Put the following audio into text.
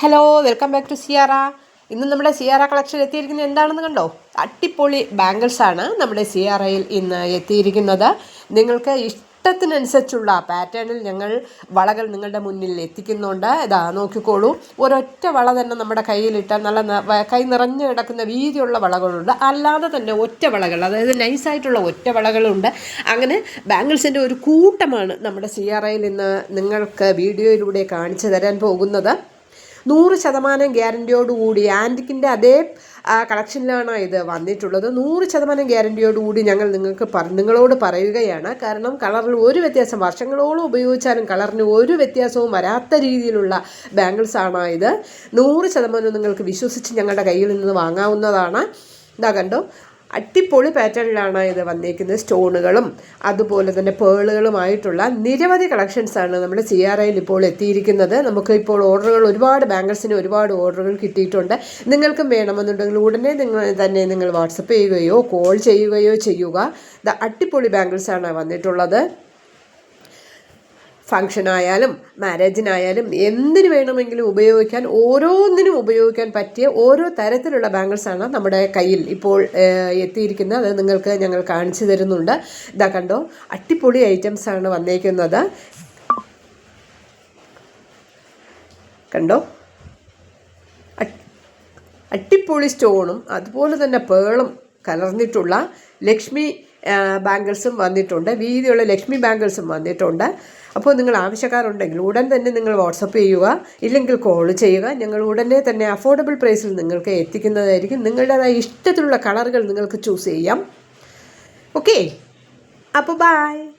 Hello welcome back to Siyara ഇന്ന് നമ്മുടെ സിയാറ collection എത്തിയിരിക്കുന്നത് എന്താണെന്ന് കണ്ടോ? അട്ടിപ്പൊളി ബാംഗിൾസ് ആണ് നമ്മുടെ സിയാറയിൽ ഇന്ന് എത്തിയിരിക്കുന്നത്. നിങ്ങൾക്ക് ഇഷ്ടത്തിനനുസരിച്ചുള്ള പാറ്റേണിൽ ഞങ്ങൾ വളകൾ നിങ്ങളുടെ മുന്നിൽ എത്തിക്കുന്നുണ്ട്. ഇതാ നോക്കിക്കോളൂ. ഒരൊറ്റ വള തന്നെ നമ്മുടെ കയ്യിലിട്ടാൽ നല്ല കൈ നിറഞ്ഞു കിടക്കുന്ന വീതിയുള്ള വളകളുണ്ട്. അല്ലാതെ തന്നെ ഒറ്റ വളകൾ അതായത് നൈസായിട്ടുള്ള ഒറ്റ വളകളുണ്ട്. അങ്ങനെ ബാംഗിൾസിന്റെ ഒരു കൂട്ടമാണ് നമ്മുടെ സിയാറയിൽ ഇന്ന് നിങ്ങൾക്ക് വീഡിയോയിലൂടെ കാണിച്ചു തരാൻ പോകുന്നത്. നൂറ് ശതമാനം ഗ്യാരന്റിയോടുകൂടി ആന്റിക്കിന്റെ അതേ കളക്ഷനിലാണ് ഇത് വന്നിട്ടുള്ളത്. നൂറ് ശതമാനം ഗ്യാരന്റിയോടുകൂടി ഞങ്ങൾ നിങ്ങൾക്ക് പറ നിങ്ങളോട് പറയുകയാണ്. കാരണം കളറിൽ ഒരു വ്യത്യാസം വർഷങ്ങളോളം ഉപയോഗിച്ചാലും കളറിന് ഒരു വ്യത്യാസവും വരാത്ത രീതിയിലുള്ള ബാംഗിൾസ് ആണ് ഇത്. നൂറ് ശതമാനം നിങ്ങൾക്ക് വിശ്വസിച്ച് ഞങ്ങളുടെ കയ്യിൽ നിന്ന് വാങ്ങാവുന്നതാണ്. ഇതാ കണ്ടോ? അട്ടിപ്പൊളി പാറ്റേണിലാണ് ഇത് വന്നിരിക്കുന്നത്. സ്റ്റോണുകളും അതുപോലെ തന്നെ പേളുകളുമായിട്ടുള്ള നിരവധി കളക്ഷൻസാണ് നമ്മുടെ സി ആർ ഐയിൽ ഇപ്പോൾ എത്തിയിരിക്കുന്നത്. നമുക്ക് ഇപ്പോൾ ഓർഡറുകൾ ഒരുപാട് ബാങ്കേഴ്സിന് ഒരുപാട് ഓർഡറുകൾ കിട്ടിയിട്ടുണ്ട്. നിങ്ങൾക്കും വേണമെന്നുണ്ടെങ്കിൽ ഉടനെ നിങ്ങൾ തന്നെ നിങ്ങൾ വാട്സപ്പ് ചെയ്യുകയോ കോൾ ചെയ്യുകയോ ചെയ്യുക. ദ അട്ടിപ്പൊളി ബാങ്കിൾസാണ് വന്നിട്ടുള്ളത്. ഫംഗ്ഷനായാലും മാരേജിനായാലും എന്തിനു വേണമെങ്കിലും ഉപയോഗിക്കാൻ ഓരോന്നിനും ഉപയോഗിക്കാൻ പറ്റിയ ഓരോ തരത്തിലുള്ള ബാംഗിൾസാണ് നമ്മുടെ കയ്യിൽ ഇപ്പോൾ എത്തിയിരിക്കുന്നത്. അത് നിങ്ങൾക്ക് ഞങ്ങൾ കാണിച്ചു തരുന്നുണ്ട്. ഇതാ കണ്ടോ അട്ടിപ്പൊളി ഐറ്റംസാണ് വന്നേക്കുന്നത്. കണ്ടോ? അട്ട്- അട്ടിപ്പൊളി സ്റ്റോണും അതുപോലെ തന്നെ പേളും കലർന്നിട്ടുള്ള ലക്ഷ്മി ബാംഗിൾസും വന്നിട്ടുണ്ട്. വീതിയുള്ള ലക്ഷ്മി ബാങ്കിൾസും വന്നിട്ടുണ്ട്. അപ്പോൾ നിങ്ങൾ ആവശ്യക്കാരുണ്ടെങ്കിൽ ഉടൻ തന്നെ നിങ്ങൾ വാട്സപ്പ് ചെയ്യുക. ഇല്ലെങ്കിൽ കോൾ ചെയ്യുക. ഞങ്ങൾ ഉടനെ തന്നെ അഫോർഡബിൾ പ്രൈസിൽ നിങ്ങൾക്ക് എത്തിക്കുന്നതായിരിക്കും. നിങ്ങളുടേതായ ഇഷ്ടത്തിലുള്ള കളറുകൾ നിങ്ങൾക്ക് ചൂസ് ചെയ്യാം. ഓക്കെ. അപ്പോൾ ബായ്